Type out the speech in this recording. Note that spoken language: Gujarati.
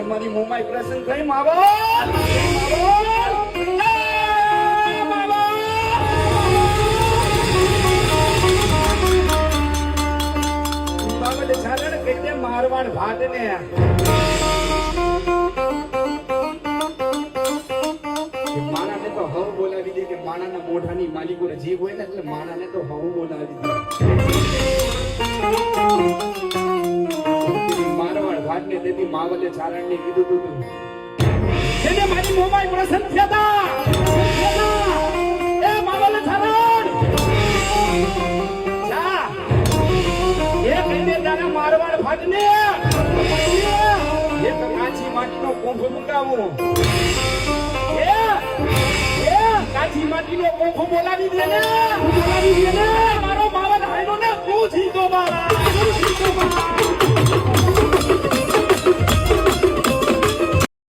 મારી મોમાઈ પ્રસન્ન થઈ કઈ દે મારવાડ ભાત ને માણાને તો હવ બોલાવી દે કે માણાના મોઢાની માલિકો જીવ હોય ને એટલે માણાને તો હવ બોલાવી દે. ને તેથી માવલે ચારણને કીધું તું એને મારી મોમાઈ પ્રસન્ન થયા એ માવલે ચારણ. જા. એ ભાગને. એ કાચી માટીનો કોંભો મંગાવું એ એ કાચી માટીનો કોંભો બોલાવી દે ને